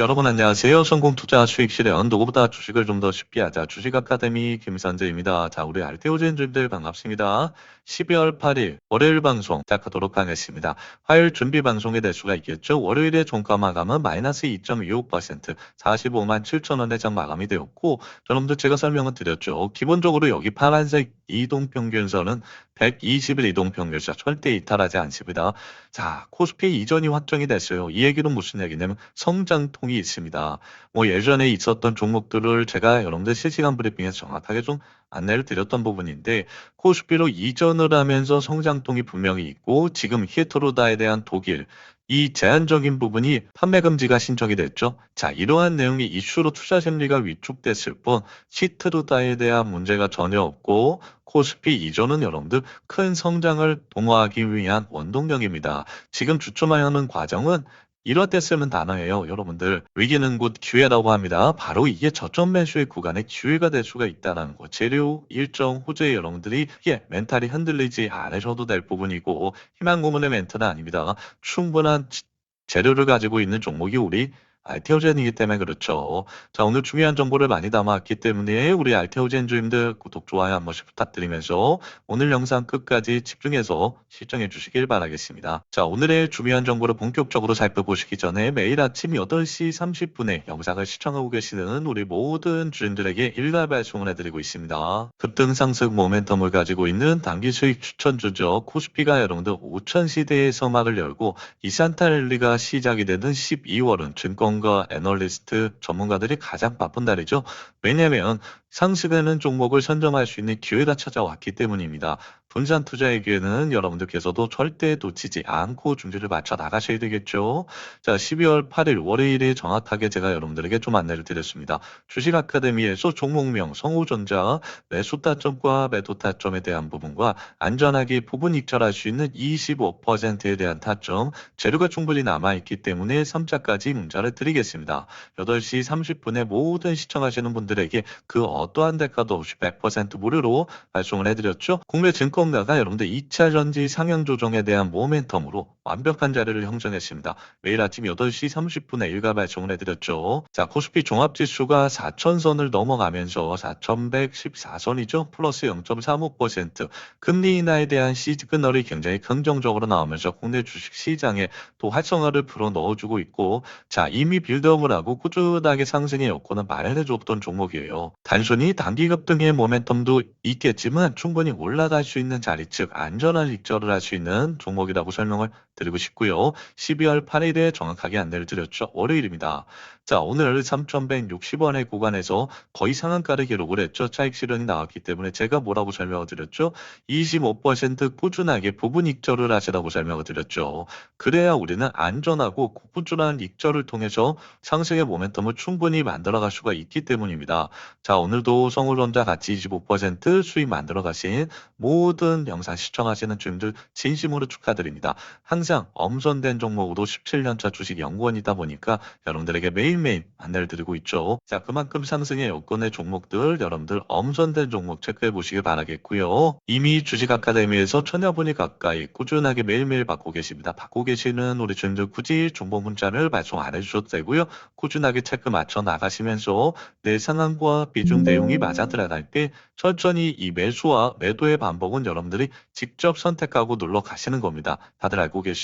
여러분 안녕하세요. 성공 투자 수익 실현 누구보다 주식을 좀 더 쉽게 하자 주식 아카데미 김선재입니다. 자, 우리 알테오젠님들 반갑습니다. 12월 8일 월요일 방송 시작하도록 하겠습니다. 화요일 준비 방송에 될 수가 있겠죠. 월요일에 종가 마감은 마이너스 2.25% 45만 7천 원의 장 마감이 되었고 여러분들 제가 설명을 드렸죠. 기본적으로 여기 파란색 이동평균선은 120일 이동평균선 절대 이탈하지 않습니다. 자, 코스피 이전이 확정이 됐어요. 이 얘기는 무슨 얘기냐면 성장통 이 있습니다. 뭐 예전에 있었던 종목들을 제가 여러분들 실시간 브리핑에서 정확하게 좀 안내를 드렸던 부분인데 코스피로 이전을 하면서 성장통이 분명히 있고 지금 히에트로다에 대한 독일 이 제한적인 부분이 판매 금지가 신청이 됐죠. 자, 이러한 내용이 이슈로 투자 심리가 위축됐을 뿐 시트루다에 대한 문제가 전혀 없고 코스피 이전은 여러분들 큰 성장을 도모하기 위한 원동력입니다. 지금 주춤하여 하는 과정은 이럴 때 쓰는 단어예요. 여러분들 위기는 곧 기회라고 합니다. 바로 이게 저점 매수의 구간에 기회가 될 수가 있다는 거. 재료 일정 호재에 여러분들이 이게 멘탈이 흔들리지 않으셔도 될 부분이고 희망 고문의 멘트는 아닙니다. 충분한 지- 재료를 가지고 있는 종목이 우리 알테오젠이기 때문에 그렇죠. 자, 오늘 중요한 정보를 많이 담아왔기 때문에 우리 알테오젠 주임들 구독, 좋아요 한 번씩 부탁드리면서 오늘 영상 끝까지 집중해서 시청해 주시길 바라겠습니다. 자, 오늘의 중요한 정보를 본격적으로 살펴보시기 전에 매일 아침 8시 30분에 영상을 시청하고 계시는 우리 모든 주인들에게 일괄 발송을 해드리고 있습니다. 급등 상승 모멘텀을 가지고 있는 단기 수익 추천 주죠. 코스피가 여러분들 5천 시대에서 막을 열고 이산탈리가 시작이 되는 12월은 증권 가 애널리스트 전문가들이 가장 바쁜 달이죠. 왜냐하면 상승하는 종목을 선점할 수 있는 기회가 찾아왔기 때문입니다. 분산 투자의 기회는 여러분들께서도 절대 놓치지 않고 준비를 맞춰 나가셔야 되겠죠. 자, 12월 8일 월요일에 정확하게 제가 여러분들에게 좀 안내를 드렸습니다. 주식 아카데미에서 종목명, 성우전자, 매수 타점과 매도 타점에 대한 부분과 안전하게 부분 익절할 수 있는 25%에 대한 타점, 재료가 충분히 남아있기 때문에 3자까지 문자를 드리겠습니다. 8시 30분에 모든 시청하시는 분들에게 그 어떠한 대가도 없이 100% 무료로 발송을 해드렸죠. 국내 증권가가 여러분들 2차 전지 상향 조정에 대한 모멘텀으로 완벽한 자료를 형성했습니다. 매일 아침 8시 30분에 일가 발송을 해드렸죠. 자, 코스피 종합지수가 4천선을 넘어가면서 4,114선이죠. 플러스 0.35%. 금리 인하에 대한 시그널이 굉장히 긍정적으로 나오면서 국내 주식 시장에 또 활성화를 불어 넣어주고 있고, 자, 이미 빌드업을 하고 꾸준하게 상승의 여건을 마련해줬던 종목이에요. 단순 히 단기 급등의 모멘텀도 있겠지만 충분히 올라갈 수 있는 자리, 즉 안전한 익절을 할 수 있는 종목이라고 설명을 드리고 싶고요. 12월 8일에 정확하게 안내를 드렸죠. 월요일입니다. 자, 오늘 3,160원의 구간에서 거의 상한가를 기록을 했죠. 차익 실현이 나왔기 때문에 제가 뭐라고 설명을 드렸죠? 25% 꾸준하게 부분 익절을 하시라고 설명을 드렸죠. 그래야 우리는 안전하고 꾸준한 익절을 통해서 상승의 모멘텀을 충분히 만들어갈 수가 있기 때문입니다. 자, 오늘도 성우전자 같이 25% 수익 만들어 가신 모든 영상 시청하시는 주님들 진심으로 축하드립니다. 항상 엄선된 종목으로 17년차 주식 연구원이다 보니까 여러분들에게 매일매일 안내를 드리고 있죠. 자, 그만큼 상승의 여건의 종목들 여러분들 엄선된 종목 체크해 보시길 바라겠고요. 이미 주식 아카데미에서 천여 분이 가까이 꾸준하게 매일매일 받고 계십니다. 받고 계시는 우리 주님들 굳이 정보 문자를 발송 안 해주셔도 되고요. 꾸준하게 체크 맞춰 나가시면서 내 상황과 비중 내용이 맞아 들어갈 때 천천히 이 매수와 매도의 반복은 여러분들이 직접 선택하고 눌러 가시는 겁니다. 다들 알고 계시죠?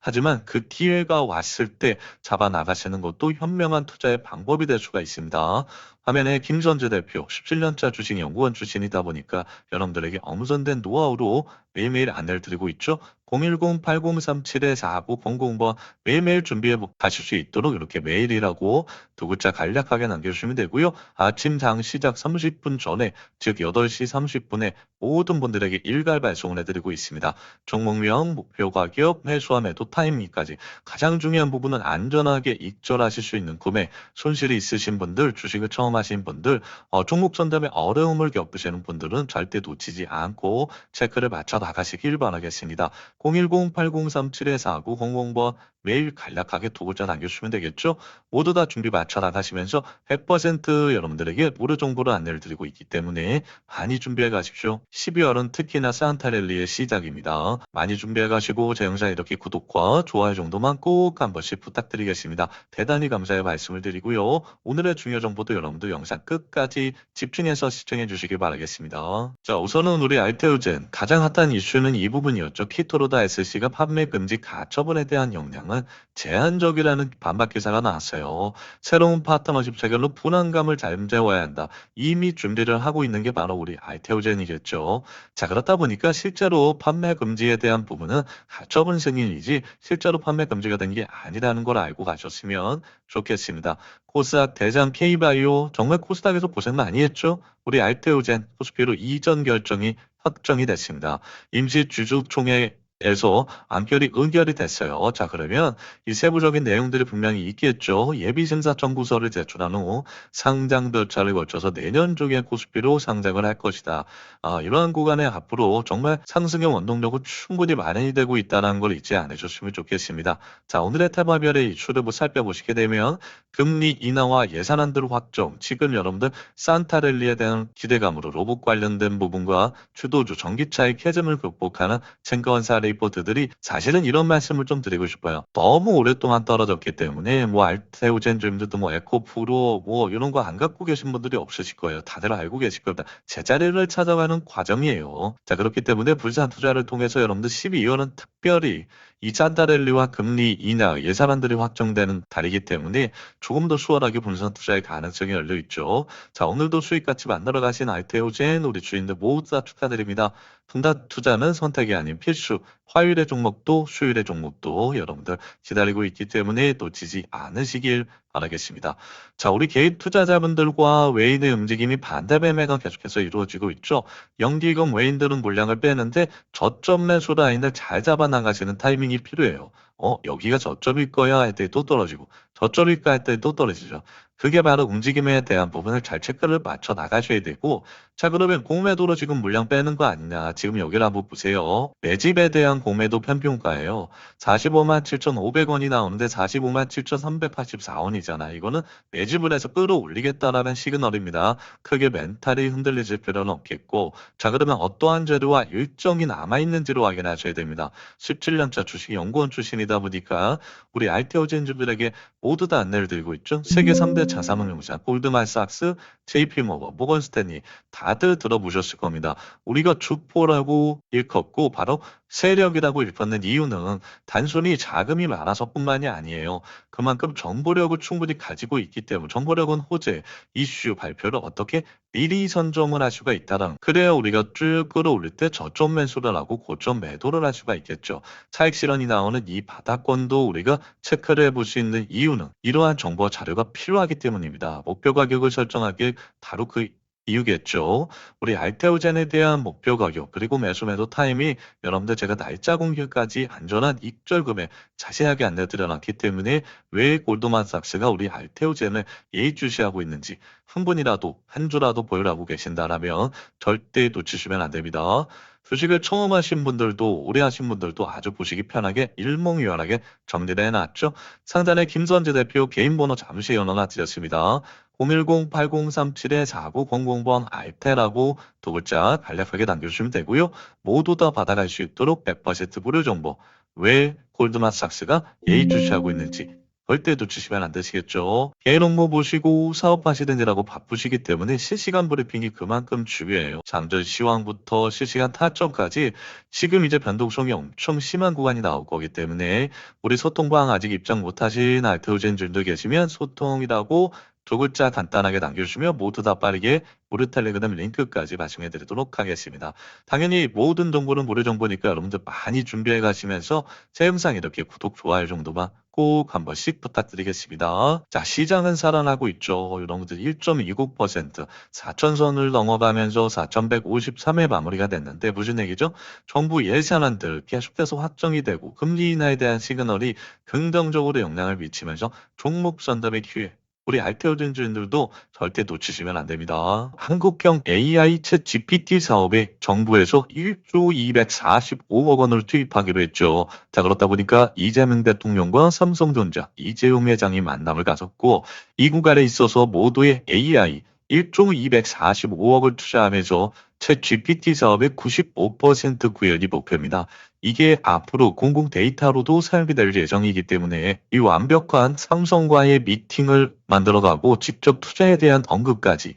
하지만 그 기회가 왔을 때 잡아 나가시는 것도 현명한 투자의 방법이 될 수가 있습니다. 화면에 김선재 대표 17년차 주식 연구원 출신이다 보니까 여러분들에게 엄선된 노하우로 매일매일 안내를 드리고 있죠. 010-8037-4900번 매일매일 준비해 가실 수 있도록 이렇게 메일이라고 두 글자 간략하게 남겨주시면 되고요. 아침 장 시작 30분 전에 즉 8시 30분에 모든 분들에게 일괄 발송을 해드리고 있습니다. 종목명, 목표 가격, 매수와 매도 타이밍까지 가장 중요한 부분은 안전하게 익절하실 수 있는 구매, 손실이 있으신 분들, 주식을 처음 하신 분들, 어, 종목 선점에 어려움을 겪으시는 분들은 절대 놓치지 않고 체크를 맞춰 나가시길 바라겠습니다. 010-8037-4900번 매일 간략하게 두 글자 남겨주시면 되겠죠. 모두 다 준비 맞춰 나가시면서 100% 여러분들에게 무료 정보를 안내를 드리고 있기 때문에 많이 준비해 가십시오. 12월은 특히나 산타랠리의 시작입니다. 많이 준비해 가시고 제 영상 이렇게 구독과 좋아요 정도만 꼭 한 번씩 부탁드리겠습니다. 대단히 감사의 말씀을 드리고요. 오늘의 중요 정보도 여러분들 영상 끝까지 집중해서 시청해 주시길 바라겠습니다. 자, 우선은 우리 알테오젠 가장 핫한 이슈는 이 부분이었죠. 키토로다 SC가 판매 금지 가처분에 대한 영향 은 제한적이라는 반박 기사가 나왔어요. 새로운 파트너십 체결로 분담감을 잠재워야 한다. 이미 준비를 하고 있는 게 바로 우리 알테오젠이겠죠. 자, 그렇다 보니까 실제로 판매 금지에 대한 부분은 가처분 승인이지 실제로 판매 금지가 된 게 아니라는 걸 알고 가셨으면 좋겠습니다. 코스닥 대장 K바이오 정말 코스닥에서 고생 많이 했죠. 우리 알테오젠 코스피로 이전 결정이 확정이 됐습니다. 임시 주주총회 에서 안결이 의결이 됐어요. 자 그러면 이 세부적인 내용들이 분명히 있겠죠. 예비 심사 청구서를 제출한 후 상장 절차를 거쳐서 내년 중에 코스피로 상장을 할 것이다. 아, 이러한 구간에 앞으로 정말 상승의 원동력은 충분히 마련이 되고 있다는 걸 잊지 않으셨으면 좋겠습니다. 자 오늘의 테마별의 뭐 살펴보시게 되면 금리 인하와 예산안들 확정, 지금 여러분들 산타랠리에 대한 기대감으로 로봇 관련된 부분과 주도주 전기차의 캐즘을 극복하는 증권 사 리포트들이 사실은 이런 말씀을 좀 드리고 싶어요. 너무 오랫동안 떨어졌기 때문에 뭐 알테오젠 줌들도 뭐 에코프로 뭐 이런 거 안 갖고 계신 분들이 없으실 거예요. 다들 알고 계실 겁니다. 제자리를 찾아가는 과정이에요. 자 그렇기 때문에 불산 투자를 통해서 여러분들 12월은 특별히 이 산타랠리와 금리 인하 예산안들이 확정되는 달이기 때문에 조금 더 수월하게 분산 투자의 가능성이 열려 있죠. 자, 오늘도 수익 같이 만들어 가신 알테오젠 우리 주인들 모두 다 축하드립니다. 분산 투자는 선택이 아닌 필수. 화요일의 종목도 수요일의 종목도 여러분들 기다리고 있기 때문에 놓치지 않으시길 바라겠습니다. 자, 우리 개인 투자자분들과 외인의 움직임이 반대 매매가 계속해서 이루어지고 있죠. 영기금 외인들은 물량을 빼는데 저점 매수 라인을 잘 잡아 나가시는 타이밍이 필요해요. 어, 여기가 저점일 거야 할 때 또 떨어지고 할때또 떨어지죠. 그게 바로 움직임에 대한 부분을 잘 체크를 맞춰 나가셔야 되고 자 그러면 공매도로 지금 물량 빼는 거 아니냐? 지금 여기를 한번 보세요. 매집에 대한 공매도 편평가예요. 45만 7,500원이 나오는데 45만 7,384원이잖아. 이거는 매집을 해서 끌어올리겠다라는 시그널입니다. 크게 멘탈이 흔들리실 필요는 없겠고 자 그러면 어떠한 재료와 일정이 남아있는지로 확인하셔야 됩니다. 17년차 주식 연구원 출신이다 보니까 우리 알테오젠주들에게 모두 다 안내를 드리고 있죠 세계 3대 자산운용사 골드만삭스, JP모건, 모건스탠리 다들 들어보셨을 겁니다. 우리가 주포라고 일컫고 바로 세력이라고 일컫는 이유는 단순히 자금이 많아서뿐만이 아니에요. 그만큼 정보력을 충분히 가지고 있기 때문에 정보력은 호재, 이슈 발표를 어떻게 미리 선점을 할 수가 있다는 그래야 우리가 쭉 끌어올릴 때 저점 매수를 하고 고점 매도를 할 수가 있겠죠. 차익 실현이 나오는 이 바닥권도 우리가 체크를 해볼 수 있는 이유는 이러한 정보와 자료가 필요하기 때문입니다. 목표 가격을 설정하기 바로 그 이유겠죠. 우리 알테오젠에 대한 목표 가격 그리고 매수 매도 타임이 여러분들 제가 날짜 공개까지 안전한 익절금에 자세하게 안내드려놨기 때문에 왜 골드만삭스가 우리 알테오젠을 예의주시하고 있는지 한 분이라도 한 주라도 보유하고 계신다라면 절대 놓치시면 안 됩니다. 주식을 처음 하신 분들도 오래 하신 분들도 아주 보시기 편하게 일목요연하게 정리를 해놨죠. 상단에 김선재 대표 개인 번호 잠시 연어나 드렸습니다. 010-8037-4900번 알테라고 두 글자 간략하게 남겨주시면 되고요. 모두 다 받아갈 수 있도록 100% 무료 정보. 왜 골드만삭스가 예의주시하고 있는지 절대 놓치시면 안 되시겠죠. 개인 업무 보시고 사업하시든지라고 바쁘시기 때문에 실시간 브리핑이 그만큼 중요해요. 잠전 시황부터 실시간 타점까지 지금 이제 변동성이 엄청 심한 구간이 나올 거기 때문에 우리 소통방 아직 입장 못하신 알테오젠들도 계시면 소통이라고 두 글자 간단하게 남겨주시면 모두 다 빠르게 무료 텔레그램 링크까지 발송해 드리도록 하겠습니다. 당연히 모든 정보는 무료 정보니까 여러분들 많이 준비해 가시면서 제 영상 이렇게 구독, 좋아요 정도만 꼭 한 번씩 부탁드리겠습니다. 자, 시장은 살아나고 있죠. 여러분들 1.29% 4천선을 넘어가면서 4,153회 마무리가 됐는데 무슨 얘기죠? 정부 예산안들 계속해서 확정이 되고 금리 인하에 대한 시그널이 긍정적으로 영향을 미치면서 종목 선점의 기회 우리 알테오젠 주인들도 절대 놓치시면 안 됩니다. 한국형 AI 챗 GPT 사업에 정부에서 1조 245억 원을 투입하기로 했죠. 자, 그렇다 보니까 이재명 대통령과 삼성전자 이재용 회장이 만남을 가졌고 이 구간에 있어서 모두의 AI 1조 245억을 투자하면서 챗 GPT 사업의 95% 구현이 목표입니다. 이게 앞으로 공공 데이터로도 사용이 될 예정이기 때문에 이 완벽한 삼성과의 미팅을 만들어가고 직접 투자에 대한 언급까지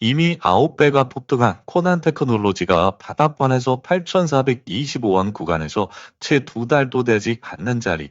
이미 9배가 폭등한 코난 테크놀로지가 바닥권에서 8,425원 구간에서 채 두 달도 되지 않는 자리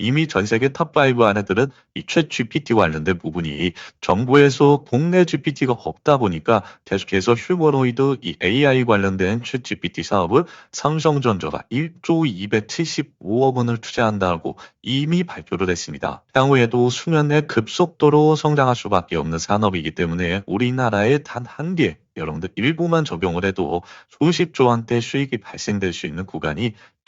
이미 전 세계 탑5 안에 들은 이챗 GPT 관련된 부분이 정부에서 국내 GPT가 없다 보니까 계속해서 휴머노이드 이 AI 관련된 챗 GPT 사업을 삼성전자가 1조 275억 원을 투자한다고 이미 발표를 했습니다. 향후에도 수년 내 급속도로 성장할 수밖에 없는 산업이기 때문에 우리나라에 단 한 개, 여러분들 일부만 적용을 해도 수십조 원대 수익이 발생될 수 있는 구간이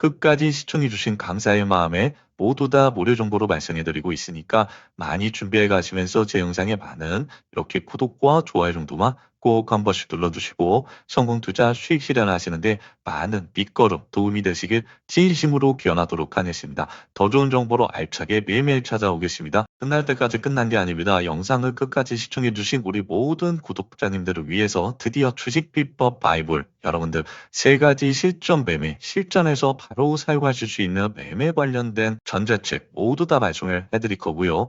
끝까지 시청해주신 감사의 마음에 모두 다 무료 정보로 말씀해드리고 있으니까 많이 준비해 가시면서 제 영상에 많은 이렇게 구독과 좋아요 정도만 꼭 한 번씩 눌러주시고 성공 투자 수익 실현하시는데 많은 밑거름 도움이 되시길 진심으로 기원하도록 하겠습니다. 더 좋은 정보로 알차게 매일매일 찾아오겠습니다. 끝날 때까지 끝난 게 아닙니다. 영상을 끝까지 시청해주신 우리 모든 구독자님들을 위해서 드디어 주식 비법 바이블 여러분들 세 가지 실전 매매 실전에서 바로 사용하실 수 있는 매매 관련된 전자책 모두 다 발송을 해드릴 거고요.